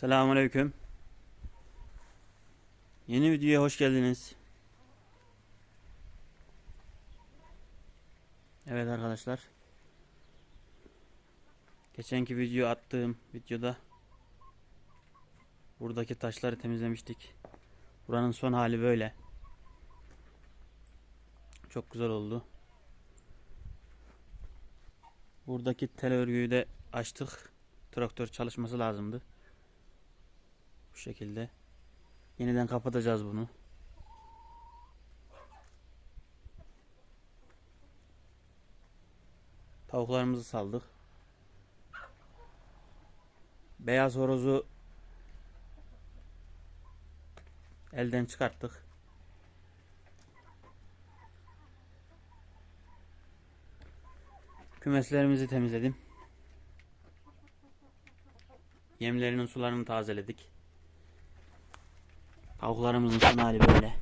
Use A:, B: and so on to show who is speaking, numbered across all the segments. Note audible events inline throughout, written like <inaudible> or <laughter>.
A: Selamünaleyküm. Yeni videoya hoş geldiniz. Evet arkadaşlar. Geçenki video attığım videoda buradaki taşları temizlemiştik. Buranın son hali böyle. Çok güzel oldu. Buradaki tel örgüyü de açtık. Traktör çalışması lazımdı. Bu şekilde. Yeniden kapatacağız bunu. Tavuklarımızı saldık. Beyaz horozu elden çıkarttık. Kümeslerimizi temizledim. Yemlerinin sularını tazeledik. Tavuklarımızın son hali böyle.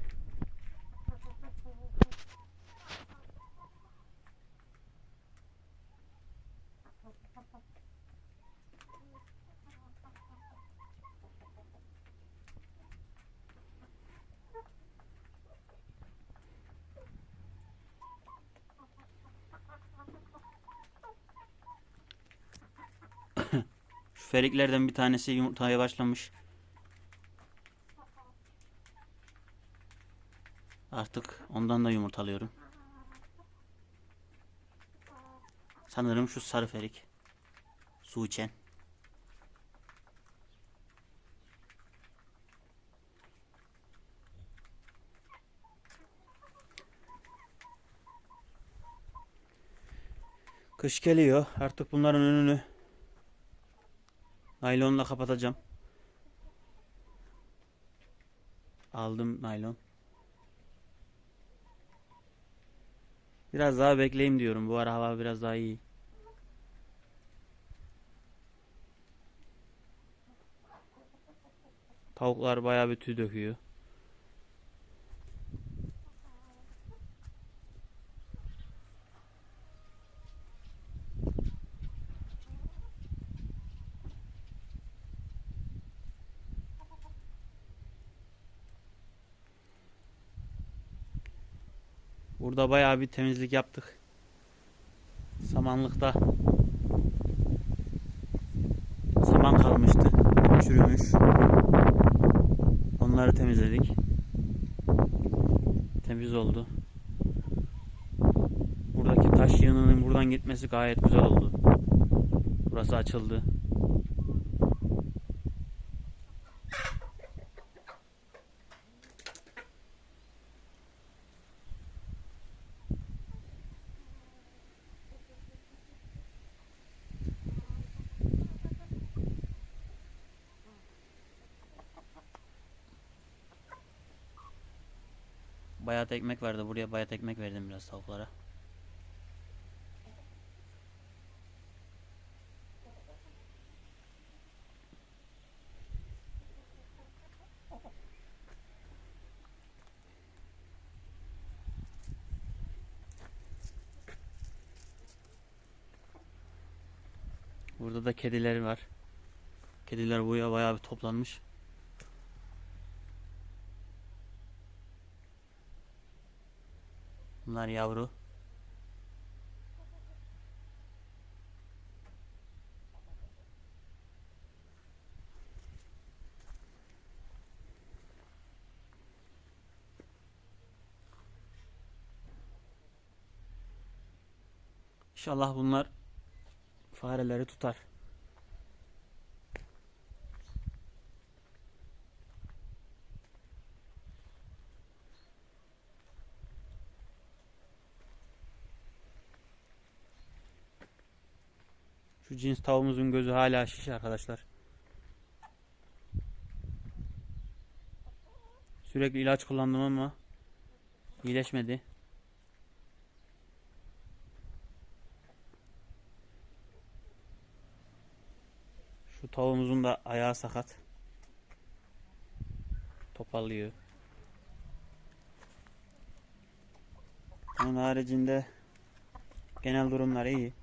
A: <coughs> Şu feriklerden bir tanesi yumurtaya başlamış. Artık ondan da yumurtalıyorum. Sanırım şu sarı ferik. Su içen. Kış geliyor. Artık bunların önünü naylonla kapatacağım. Aldım naylon. Biraz daha bekleyeyim diyorum. Bu ara hava biraz daha iyi. Tavuklar bayağı bir tüy döküyor. Burada bayağı bir temizlik yaptık. Samanlıkta saman kalmıştı. Çürümüş. Onları temizledik. Temiz oldu. Buradaki taş yığınının buradan gitmesi gayet güzel oldu. Burası açıldı. Bayat ekmek vardı. Buraya bayat ekmek verdim biraz tavuklara. Burada da kediler var. Kediler buraya bayağı bir toplanmış. Bunlar yavru. İnşallah bunlar fareleri tutar. Şu cins tavuğumuzun gözü hala şiş arkadaşlar. Sürekli ilaç kullandım ama iyileşmedi. Şu tavuğumuzun da ayağı sakat. Topallıyor. Onun haricinde genel durumlar iyi.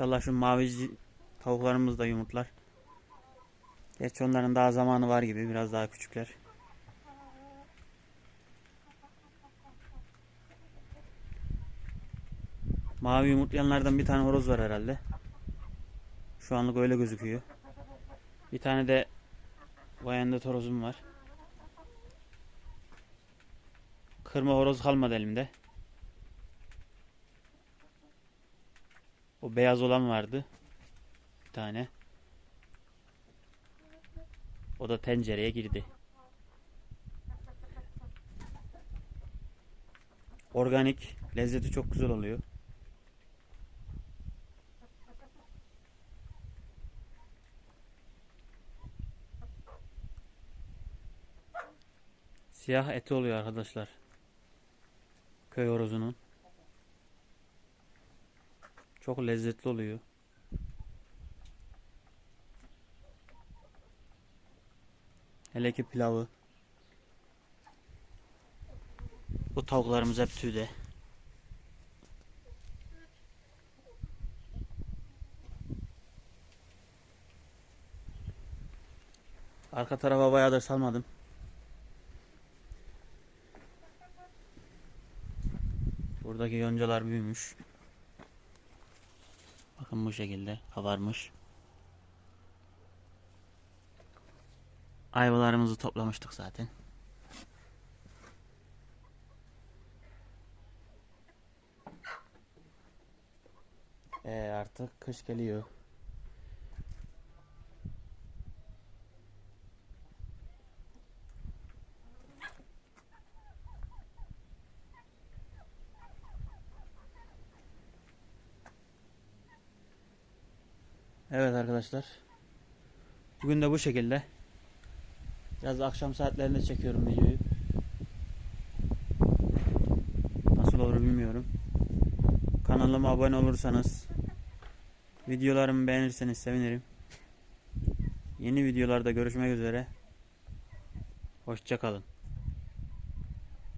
A: İnşallah şu mavi ci- tavuklarımız da yumurtlar. Gerçi onların daha zamanı var gibi. Biraz daha küçükler. Mavi yumurtlayanlardan bir tane horoz var herhalde. Şu anlık öyle gözüküyor. Bir tane de Vyandet horozum var. Kırma horoz kalmadı elimde. O beyaz olan vardı. Bir tane. O da tencereye girdi. Organik. Lezzeti çok güzel oluyor. Siyah eti oluyor arkadaşlar. Köy horozunun. Çok lezzetli oluyor. Hele ki pilavı. Bu tavuklarımız hep tüyde. Arka tarafa bayağıdır salmadım. Buradaki yoncalar büyümüş. Bakın bu şekilde kabarmış. Ayvalarımızı toplamıştık zaten. Ee, artık kış geliyor. Evet arkadaşlar. Bugün de bu şekilde. Biraz akşam saatlerinde çekiyorum videoyu. Nasıl olur bilmiyorum. Kanalıma abone olursanız, videolarımı beğenirseniz sevinirim. Yeni videolarda görüşmek üzere. Hoşçakalın.